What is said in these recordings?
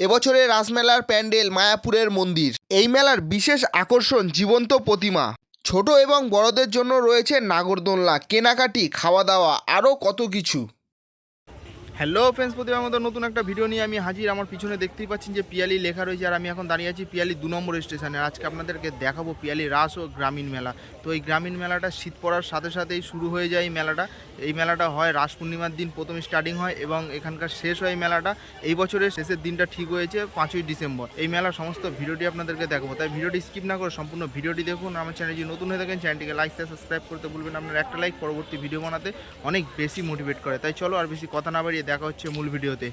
এবছরের রাসমেলার প্যান্ডেল মায়াপুরের মন্দির। এই মেলার বিশেষ আকর্ষণ জীবন্ত প্রতিমা। ছোট এবং বড়দের জন্য রয়েছে নাগরদোলনা, কেনাকাটি, খাওয়া দাওয়া, আরও কত কিছু। হ্যালো ফ্রেন্ডস প্রতিবার মতো নতুন একটা ভিডিও নিয়ে আমি হাজির। আমার পিছনে দেখতেই পাচ্ছেন যে পিয়ালি লেখা রয়েছে আর আমি এখন দাঁড়িয়ে আছি পিয়ালি দু নম্বর স্টেশনে। আজকে আপনাদেরকে দেখাবো পিয়ালি রাস ও গ্রামীণ মেলা। তো এই গ্রামীণ মেলাটা শীত পড়ার সাথে সাথেই শুরু হয়ে যায় এই মেলাটা। এই মেলাটা হয় রাস পূর্ণিমার দিন, প্রথম স্টার্টিং হয় এবং এখানকার শেষ হয় মেলাটা। এই বছরের শেষের দিনটা ঠিক হয়েছে পাঁচই ডিসেম্বর। এই মেলার সমস্ত ভিডিওটি আপনাদেরকে দেখাবো। তাই ভিডিওটি স্কিপ না করে সম্পূর্ণ ভিডিওটি দেখুন। আমার চ্যানেল যদি নতুন হয়ে থাকেন চ্যানেলটিকে লাইক সাবস্ক্রাইব করতে ভুলবেন আপনার একটা লাইক পরবর্তী ভিডিও বানাতে অনেক বেশি মোটিভেট করে। তাই চলো আর বেশি কথা না বাড়িয়ে দেখা হচ্ছে মূল ভিডিওতে।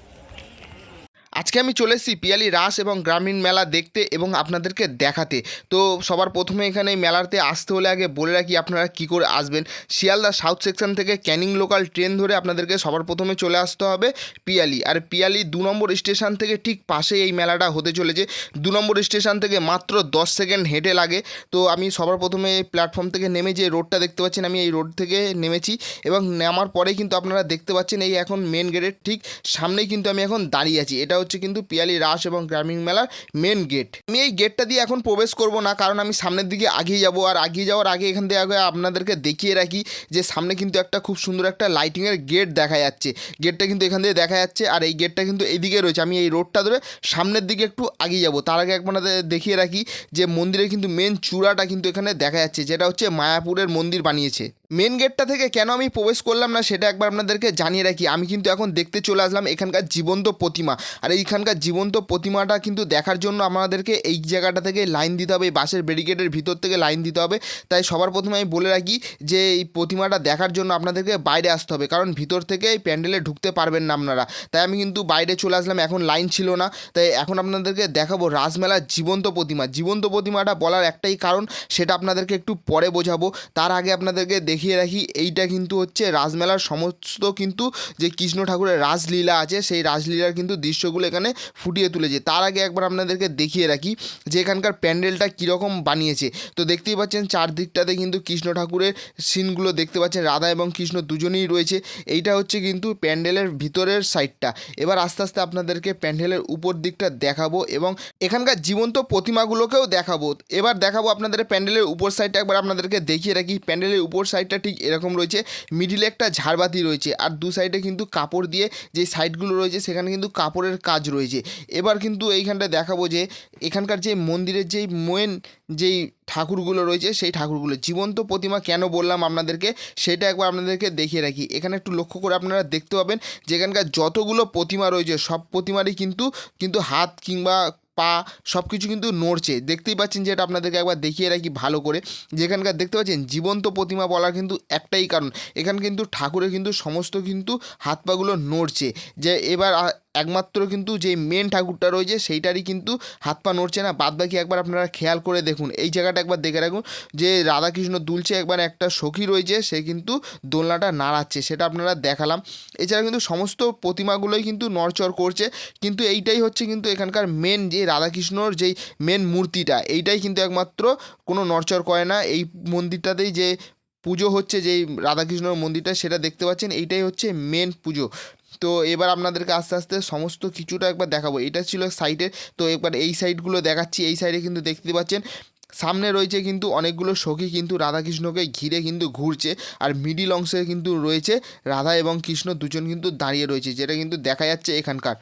আজকে আমি চলে এসেছি পিয়ালি রাস এবং গ্রামীণ মেলা দেখতে এবং আপনাদেরকে দেখাতে। তো সবার প্রথমে এখানে এই মেলাতে আসতে হলে আগে বলে রাখি আপনারা কি করে আসবেন। শিয়ালদা সাউথ সেকশন থেকে ক্যানিং লোকাল ট্রেন ধরে আপনাদেরকে সবার প্রথমে চলে আসতে হবে পিয়ালি। আর পিয়ালি দু নম্বর স্টেশন থেকে ঠিক পাশেই এই মেলাটা হতে চলেছে। দু নম্বর স্টেশন থেকে মাত্র দশ সেকেন্ড হেঁটে লাগে। তো আমি সবার প্রথমে প্ল্যাটফর্ম থেকে নেমে যে রোডটা দেখতে পাচ্ছেন আমি এই রোড থেকে নেমেছি এবং নামার পরে কিন্তু আপনারা দেখতে পাচ্ছেন এই এখন মেন গেটের ঠিক সামনেই কিন্তু আমি এখন দাঁড়িয়ে আছি। এটা হচ্ছে কিন্তু পিয়ালি রাস এবং গ্রামীণ মেলার মেন গেট আমি এই গেটটা দিয়ে এখন প্রবেশ করব না, কারণ আমি সামনের দিকে আগিয়ে যাব। আর আগিয়ে যাওয়ার আগে এখান থেকে আগে আপনাদেরকে দেখিয়ে রাখি যে সামনে কিন্তু একটা খুব সুন্দর একটা লাইটিংয়ের গেট দেখা যাচ্ছে। গেটটা কিন্তু এখান থেকে দেখা যাচ্ছে আর এই গেটটা কিন্তু এইদিকে রয়েছে। আমি এই রোডটা ধরে সামনের দিকে একটু আগিয়ে যাব। তার আগে আপনাদের দেখিয়ে রাখি যে মন্দিরের কিন্তু মেন চূড়াটা কিন্তু এখানে দেখা যাচ্ছে, যেটা হচ্ছে মায়াপুরের মন্দির বানিয়েছে। মেন গেটটা থেকে কেন আমি প্রবেশ করলাম না সেটা একবার আপনাদেরকে জানিয়ে রাখি। আমি কিন্তু এখন দেখতে চলে আসলাম এখানকার জীবন্ত প্রতিমা। আর এইখানকার জীবন্ত প্রতিমাটা কিন্তু দেখার জন্য আমাদেরকে এই জায়গাটা থেকে লাইন দিতে হবে বাসের ব্যারিকেডের ভিতর থেকে লাইন দিতে হবে। তাই সবার প্রথমে আমি বলে রাখি যে, এই প্রতিমাটা দেখার জন্য আপনাদেরকে বাইরে আসতে হবে। কারণ ভিতর থেকে এই প্যান্ডেলে ঢুকতে পারবেন না আপনারা। তাই আমি কিন্তু বাইরে চলে আসলাম, এখন লাইন ছিল না। তাই এখন আপনাদেরকে দেখাবো রাজমেলার জীবন্ত প্রতিমা। জীবন্ত প্রতিমাটা বলার একটাই কারণ, সেটা আপনাদেরকে একটু পরে বোঝাবো। তার আগে আপনাদেরকে দেখিয়ে রাখি, এইটা কিন্তু হচ্ছে রাজমেলার সমস্ত কিন্তু যে কৃষ্ণ ঠাকুরের রাসলীলা আছে, সেই রাসলীলার কিন্তু দৃশ্যগুলো এখানে ফুটিয়ে তুলেছে। তার আগে একবার আপনাদেরকে দেখিয়ে রাখি যে এখানকার প্যান্ডেলটা কীরকম বানিয়েছে। তো দেখতেই পাচ্ছেন চারদিকটাতে কিন্তু কৃষ্ণ ঠাকুরের সিনগুলো দেখতে পাচ্ছেন, রাধা এবং কৃষ্ণ দুজনেই রয়েছে। এইটা হচ্ছে কিন্তু প্যান্ডেলের ভিতরের সাইডটা। এবার আস্তে আস্তে আপনাদেরকে প্যান্ডেলের উপর দিকটা দেখাবো এবং এখানকার জীবন্ত প্রতিমাগুলোকেও দেখাবো। এবার দেখাবো আপনাদের প্যান্ডেলের উপর সাইডটা, একবার আপনাদেরকে দেখিয়ে রাখি। প্যান্ডেলের উপর সাইডটা ঠিক এরকম রয়েছে। মিডিলে একটা ঝাড়বাতি রয়েছে আর দু সাইডে কিন্তু কাপড় দিয়ে যে সাইডগুলো রয়েছে সেখানে কিন্তু কাপড়ের কাজ রয়েছে। এবার কিন্তু এইখানটা দেখাবো যে এখানকার যে মন্দিরের যেই মেন যেই ঠাকুরগুলো রয়েছে সেই ঠাকুরগুলো। জীবন্ত প্রতিমা কেন বললাম আপনাদেরকে? সেটা একবার আপনাদেরকে দেখিয়ে রাখি। এখানে একটু লক্ষ্য করে আপনারা দেখতে পাবেন যে এখানকার যতগুলো প্রতিমা রয়েছে সব প্রতিমারই কিন্তু কিন্তু হাত কিংবা পা সব কিছু কিন্তু নড়ছে। দেখতেই পাচ্ছেন যে এটা আপনাদেরকে একবার দেখিয়ে রাখি ভালো করে। যেখানকার দেখতে পাচ্ছেন জীবন্ত প্রতিমা বলার কিন্তু একটাই কারণ। এখানে কিন্তু ঠাকুরের কিন্তু সমস্ত কিন্তু হাত পাগুলো নড়ছে। যে এবার একমাত্র কিন্তু যে মেন ঠাকুরটা রয়েছে, সেইটারই কিন্তু হাত পা নড়ছে না। বাদ বাকি একবার আপনারা খেয়াল করে দেখুন। এই জায়গাটা একবার দেখে রাখুন যে রাধাকৃষ্ণ দুলছে একবার একটা সখী রয়েছে, সে কিন্তু দোলনাটা নাড়াচ্ছে, সেটা আপনারা দেখালাম। এছাড়া কিন্তু সমস্ত প্রতিমাগুলোই কিন্তু নড়চড় করছে। কিন্তু এইটাই হচ্ছে কিন্তু এখানকার মেন যে রাধাকৃষ্ণর যেই মেন মূর্তিটা, এইটাই কিন্তু একমাত্র কোনো নড়চড় করে না। এই মন্দিরটাতেই যে পুজো হচ্ছে, যেই রাধাকৃষ্ণর মন্দিরটা, সেটা দেখতে পাচ্ছেন। এইটাই হচ্ছে মেন পুজো। তো এবার আপনাদেরকে আস্তে আস্তে সমস্ত কিছুটা একবার দেখাবো। এটা ছিল সাইডে তো একবার এই সাইডগুলো দেখাচ্ছি। এই সাইডে কিন্তু দেখতে পাচ্ছেন, সামনে রয়েছে কিন্তু অনেকগুলো সখী কিন্তু রাধাকৃষ্ণকে ঘিরে কিন্তু ঘুরছে আর মিডিল অংশে কিন্তু রয়েছে রাধা এবং কৃষ্ণ দুজন কিন্তু দাঁড়িয়ে রয়েছে, যেটা কিন্তু দেখা যাচ্ছে এখানকার।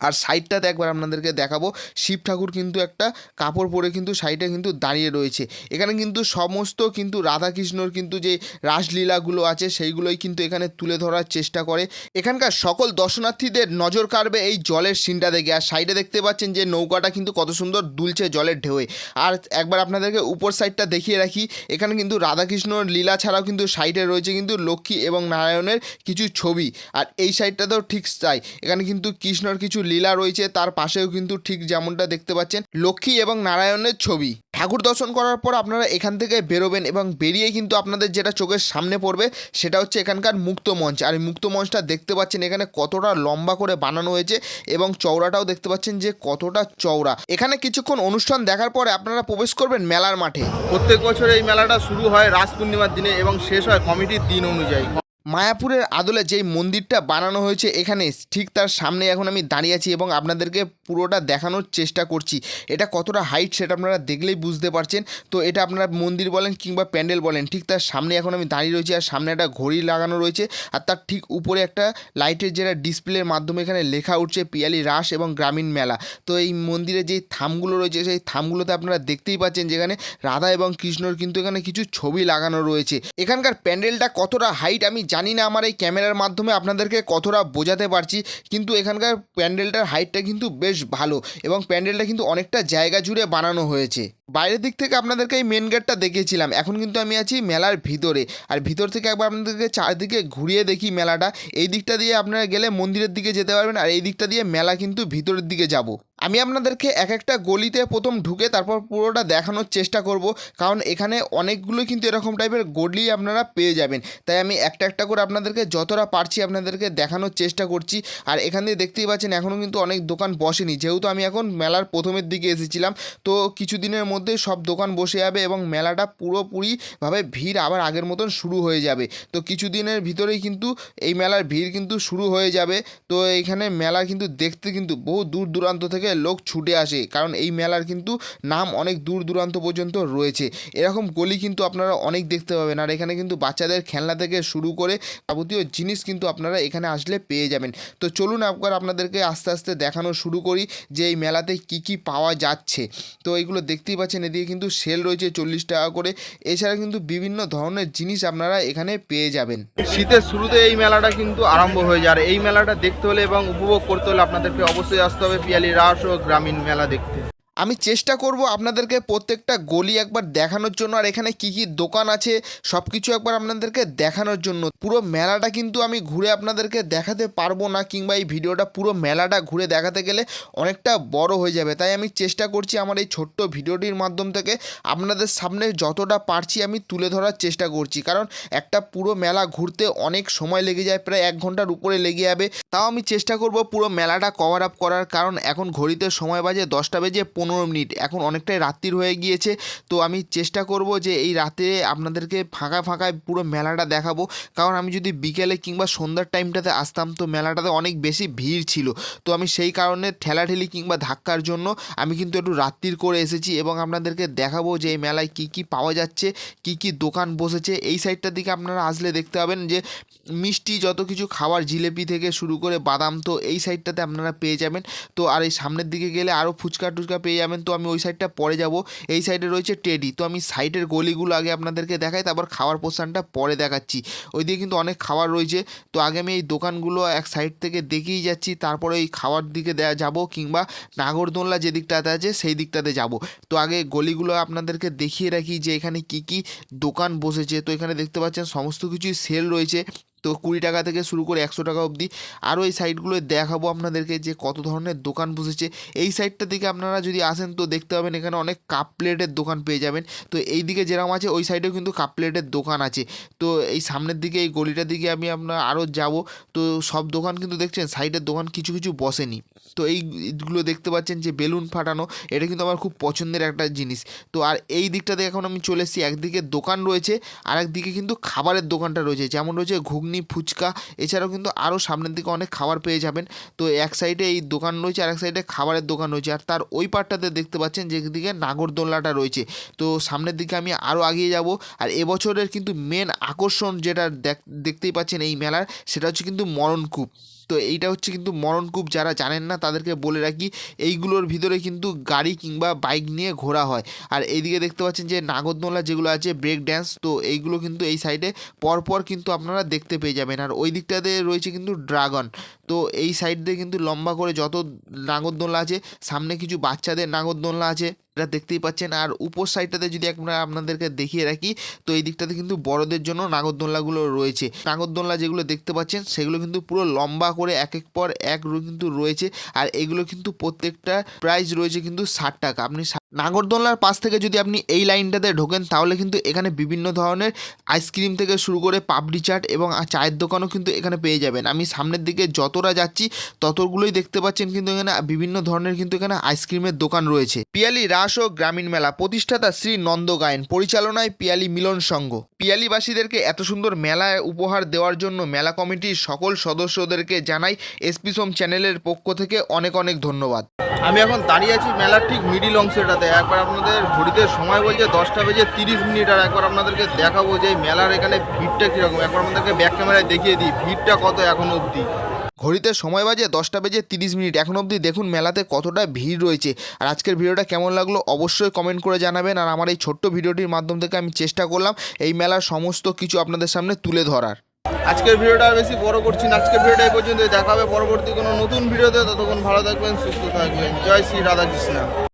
আর সাইডটাতে একবার আপনাদেরকে দেখাবো। শিব ঠাকুর কিন্তু একটা কাপড় পরে কিন্তু সাইডে কিন্তু দাঁড়িয়ে রয়েছে। এখানে কিন্তু সমস্ত কিন্তু রাধাকৃষ্ণর কিন্তু যে রাসলীলাগুলো আছে, সেইগুলোই কিন্তু এখানে তুলে ধরার চেষ্টা করে। এখানকার সকল দর্শনার্থীদের নজর কাড়বে এই জলের সিনটা দেখে। আর সাইডে দেখতে পাচ্ছেন যে নৌকাটা কিন্তু কত সুন্দর দুলছে জলের ঢেউয়ে। আর একবার আপনাদেরকে উপর সাইডটা দেখিয়ে রাখি, এখানে কিন্তু রাধাকৃষ্ণর লীলা ছাড়াও কিন্তু সাইডে রয়েছে কিন্তু লক্ষ্মী এবং নারায়ণের কিছু ছবি। আর এই সাইডটাতেও ঠিক তাই। এখানে কিন্তু কৃষ্ণর কিছু লীলা রয়েছে, তার পাশেও কিন্তু ঠিক যেমনটা দেখতে পাচ্ছেন লক্ষ্মী এবং নারায়ণের ছবি। ঠাকুর দর্শন করার পর আপনারা এখান থেকে বেরোবেন এবং বেরিয়ে কিন্তু আপনাদের যেটা চোখের সামনে পড়বে, সেটা হচ্ছে এখানকার মুক্ত মঞ্চ। আর এই মুক্ত মঞ্চটা দেখতে পাচ্ছেন এখানে কতটা লম্বা করে বানানো হয়েছে এবং চওড়াটাও দেখতে পাচ্ছেন যে কতটা চওড়া। এখানে কিছুক্ষণ অনুষ্ঠান দেখার পরে আপনারা প্রবেশ করবেন মেলার মাঠে। প্রত্যেক বছর এই মেলাটা শুরু হয় রাস পূর্ণিমার দিনে এবং শেষ হয় কমিটির দিন অনুযায়ী। মায়াপুরের আদলে যেই মন্দিরটা বানানো হয়েছে এখানে, ঠিক তার সামনে এখন আমি দাঁড়িয়ে আছি এবং আপনাদেরকে পুরোটা দেখানোর চেষ্টা করছি। এটা কতটা হাইট সেটা আপনারা দেখলেই বুঝতে পারছেন। তো এটা আপনারা মন্দির বলেন কিংবা প্যান্ডেল বলেন, ঠিক তার সামনে এখন আমি দাঁড়িয়ে রয়েছি আর সামনে একটা ঘড়ি লাগানো রয়েছে আর তার ঠিক উপরে একটা লাইটের যেটা ডিসপ্লের মাধ্যমে এখানে লেখা উঠছে পিয়ালি রাস এবং গ্রামীণ মেলা। তো এই মন্দিরে যেই থামগুলো রয়েছে সেই থামগুলোতে আপনারা দেখতেই পাচ্ছেন যেখানে রাধা এবং কৃষ্ণর কিন্তু এখানে কিছু ছবি লাগানো রয়েছে। এখানকার প্যান্ডেলটা কতটা হাইট আমি জানি না আমার এই ক্যামেরার মাধ্যমে আপনাদেরকে কতটা বোঝাতে পারছি, কিন্তু এখানকার প্যান্ডেলটার হাইটটা কিন্তু বেশ ভালো এবং প্যান্ডেলটা কিন্তু অনেকটা জায়গা জুড়ে বানানো হয়েছে। বাইরের দিক থেকে আপনাদেরকে এই মেন গেটটা দেখিয়েছিলাম। এখন কিন্তু আমি আছি মেলার ভিতরে। আর ভিতর থেকে একবার আপনাদেরকে চারদিকে ঘুরিয়ে দেখি মেলাটা। এই দিকটা দিয়ে আপনারা গেলে মন্দিরের দিকে যেতে পারবেন। আর এই দিকটা দিয়ে মেলা কিন্তু ভিতরের দিকে যাব। আমি আপনাদেরকে এক একটা গলিতে প্রথম ঢুকে তারপর পুরোটা দেখানোর চেষ্টা করব। কারণ এখানে অনেকগুলো কিন্তু এরকম টাইপের গলি আপনারা পেয়ে যাবেন। তাই আমি একটা একটা করে আপনাদেরকে যতটা পারছি আপনাদেরকে দেখানোর চেষ্টা করছি। আর এখান দিয়ে দেখতেই পাচ্ছেন এখনও কিন্তু অনেক দোকান বসেনি। যেহেতু আমি এখন মেলার প্রথমের দিকে এসেছিলাম, তো কিছু দিনের মধ্যে সব দোকান বসে যাবে এবং মেলাটা পুরোপুরিভাবে ভিড় আবার আগের মতন শুরু হয়ে যাবে। তো কিছু দিনের ভিতরেই কিন্তু এই মেলার ভিড় কিন্তু শুরু হয়ে যাবে। তো এইখানে মেলা কিন্তু দেখতে কিন্তু বহু দূর দূরান্ত থেকে লোক ছুটে আসে, কারণ এই মেলার কিন্তু নাম অনেক দূর দূরান্ত পর্যন্ত রয়েছে। এরকম গলি কিন্তু আপনারা অনেক দেখতে পাবেন আর এখানে কিন্তু বাচ্চাদের খেলনা থেকে শুরু করে যাবতীয় জিনিস কিন্তু আপনারা এখানে আসলে পেয়ে যাবেন। তো চলুন একবার আপনাদেরকে আস্তে আস্তে দেখানো শুরু করি যে এই মেলাতে কি কি পাওয়া যাচ্ছে। তো এইগুলো দেখতেই পাচ্ছেন, এদিকে কিন্তু সেল রয়েছে চল্লিশ টাকা করে। এছাড়া কিন্তু বিভিন্ন ধরনের জিনিস আপনারা এখানে পেয়ে যাবেন। শীতের শুরুতে এই মেলাটা কিন্তু আরম্ভ হয়ে যায়। আর এই মেলাটা দেখতে হলে এবং উপভোগ করতে হলে আপনাদেরকে অবশ্যই আসতে হবে পিয়ালি রাস ও গ্রামীণ মেলা দেখতে। আমি চেষ্টা করব আপনাদেরকে প্রত্যেকটা গলি একবার দেখানোর জন্য, আর এখানে কি কি দোকান আছে সব কিছু একবার আপনাদেরকে দেখানোর জন্য। পুরো মেলাটা কিন্তু আমি ঘুরে আপনাদেরকে দেখাতে পারব না, কিংবা এই ভিডিওটা পুরো মেলাটা ঘুরে দেখাতে গেলে অনেকটা বড় হয়ে যাবে। তাই আমি চেষ্টা করছি আমার এই ছোট্ট ভিডিওটির মাধ্যম থেকে আপনাদের সামনে যতটা পারছি আমি তুলে ধরার চেষ্টা করছি। কারণ একটা পুরো মেলা ঘুরতে অনেক সময় লেগে যায়, প্রায় এক ঘণ্টার উপরে লেগে যাবে। তাও আমি চেষ্টা করব পুরো মেলাটা কভার আপ করার, কারণ এখন ঘড়িতে সময় বাজে দশটা বেজে পনেরো মিনিট। এখন অনেকটাই রাত্রির হয়ে গিয়েছে, তো আমি চেষ্টা করব যে এই রাতে আপনাদেরকে ফাঁকা ফাঁকায় পুরো মেলাটা দেখাবো। কারণ আমি যদি বিকেলে কিংবা সন্ধ্যার টাইমটাতে আসতাম, তো মেলাটাতে অনেক বেশি ভিড় ছিল। তো আমি সেই কারণে ঠেলাঠেলি কিংবা ধাক্কার জন্য আমি কিন্তু একটু রাত্রির করে এসেছি এবং আপনাদেরকে দেখাবো যে এই মেলায় কী কী পাওয়া যাচ্ছে, কী কী দোকান বসেছে। এই সাইডটার দিকে আপনারা আসলে দেখতে পাবেন যে মিষ্টি যত কিছু খাবার জিলেপি থেকে শুরু করে বাদাম তো এই সাইডটাতে আপনারা পেয়ে যাবেন। তো আর এই সামনের দিকে গেলে আরও ফুচকা টুচকা পেয়ে যাবেন। তো আমি ওই সাইডটা পরে যাব। এই সাইডে রয়েছে টেডি। তো আমি সাইডের গলিগুলো আগে আপনাদেরকে দেখাই, তারপর খাওয়ার পোর্শনটা পরে দেখাচ্ছি। ওইদিকে কিন্তু অনেক খাবার রয়েছে। তো আগে আমি এই দোকানগুলো এক সাইড থেকে দেখেই যাচ্ছি, তারপরে এই খাওয়ার দিকে দেওয়া যাব কিংবা নাগরদোলনা যে দিকটাতে আছে, সেই দিকটাতে যাব। তো আগে গলিগুলো আপনাদেরকে দেখিয়ে রাখি যে এখানে কি কি দোকান বসেছে। তো এখানে দেখতে পাচ্ছেন সমস্ত কিছুই সেল রয়েছে। তো কুড়ি টাকা থেকে শুরু করে একশো টাকা অবধি। আরও এই সাইডগুলো দেখাবো আপনাদেরকে যে কত ধরনের দোকান বসেছে। এই সাইডটা দিকে আপনারা যদি আসেন তো দেখতে পাবেন এখানে অনেক কাপ প্লেটের দোকান পেয়ে যাবেন। তো এই দিকে যেরকম আছে ওই সাইডেও কিন্তু কাপ প্লেটের দোকান আছে। তো এই সামনের দিকে, এই গলিটার দিকে আমি আপনার আরও যাব। তো সব দোকান কিন্তু দেখছেন সাইডের দোকান কিছু কিছু বসেনি। তো এইগুলো দেখতে পাচ্ছেন যে বেলুন ফাটানো, এটা কিন্তু আমার খুব পছন্দের একটা জিনিস। তো আর এই দিকটাতে এখন আমি চলে এসেছি। একদিকে দোকান রয়েছে আর একদিকে কিন্তু খাবারের দোকানটা রয়েছে। যেমন রয়েছে ঘুগনি ফুচকা, এছাড়াও কিন্তু আরও সামনের দিকে অনেক খাবার পেয়ে যাবেন। তো এক সাইডে এই দোকান রয়েছে আর এক সাইডে খাবারের দোকান রয়েছে। আর তার ওই পার্টটাতে দেখতে পাচ্ছেন যেদিকে নাগরদোলনাটা রয়েছে। তো সামনের দিকে আমি আরও আগিয়ে যাব। আর এবছরের কিন্তু মেন আকর্ষণ যেটা দেখ- দেখতেই পাচ্ছেন এই মেলার, সেটা হচ্ছে কিন্তু মরণকূপ। তো এইটা হচ্ছে কিন্তু মরণকূপ যারা জানেন না, তাদেরকে বলে রাখি, এইগুলোর ভিতরে কিন্তু গাড়ি কিংবা বাইক নিয়ে ঘোরা হয়। আর এইদিকে দেখতে পাচ্ছেন যে নাগরদোলা যেগুলো আছে ব্রেক ড্যান্স তো এইগুলো কিন্তু এই সাইডে পরপর কিন্তু আপনারা দেখতে পেয়ে যাবেন। আর ওই দিকটাতে রয়েছে কিন্তু ড্রাগন তো এই সাইড দিয়ে কিন্তু লম্বা করে যত নাগরদোলনা আছে, সামনে কিছু বাচ্চাদের নাগরদোলনা আছে এটা দেখতেই পাচ্ছেন। আর উপর সাইডটাতে যদি আমরা আপনাদেরকে দেখিয়ে রাখি, তো এই দিকটাতে কিন্তু বড়দের জন্য নাগরদোলনাগুলো রয়েছে। নাগরদোল্লা যেগুলো দেখতে পাচ্ছেন, সেগুলো কিন্তু পুরো লম্বা করে এক এক পর এক কিন্তু রয়েছে। আর এগুলো কিন্তু প্রত্যেকটা প্রাইস রয়েছে কিন্তু ষাট টাকা। আপনি নাগরদোলনার পাশ থেকে যদি আপনি এই লাইনটাতে ঢোকেন, তাহলে কিন্তু এখানে বিভিন্ন ধরনের আইসক্রিম থেকে শুরু করে পাপড়ি চাট এবং চায়ের দোকানও কিন্তু এখানে পেয়ে যাবেন। আমি সামনের দিকে যতটা যাচ্ছি, ততগুলোই দেখতে পাচ্ছেন কিন্তু এখানে বিভিন্ন ধরনের কিন্তু এখানে আইসক্রিমের দোকান রয়েছে। পিয়ালি রাস ও গ্রামীণ মেলা প্রতিষ্ঠাতা শ্রী নন্দ গায়েন, পরিচালনায় পিয়ালি মিলন সংঘ। পিয়ালিবাসীদেরকে এত সুন্দর মেলায় উপহার দেওয়ার জন্য মেলা কমিটির সকল সদস্যদেরকে জানাই এসপি সোম চ্যানেলের পক্ষ থেকে অনেক অনেক ধন্যবাদ। আমি এখন দাঁড়িয়ে আছি মেলার ঠিক মিডিল অংশটাতে। একবার আপনাদের ঘড়িতে সময় বলছে দশটা বেজে তিরিশ মিনিট, আর একবার আপনাদেরকে দেখাবো যে মেলার এখানে ভিড়টা কীরকম। একবার আপনাদেরকে ব্যাক ক্যামেরায় দেখিয়ে দিই, ভিড়টা কত এখন অবধি। ঘড়িতে সময় বাজে দশটা বেজে তিরিশ মিনিট, এখন অবধি দেখুন মেলাতে কতটা ভিড় রয়েছে। আর আজকের ভিডিওটা কেমন লাগল অবশ্যই কমেন্ট করে জানাবেন, আর আমার এই ছোট্ট ভিডিওটির মাধ্যম থেকে আমি চেষ্টা করলাম এই মেলার সমস্ত কিছু আপনাদের সামনে তুলে ধরার। আজকের ভিডিওটা আর বেশি বড় করছি না। আজকের ভিডিওটা এই পর্যন্ত দেখাবে পরবর্তী কোনো নতুন ভিডিওতে। ততক্ষণ ভালো থাকবেন, সুস্থ থাকবেন। জয় শ্রী রাধাকৃষ্ণ।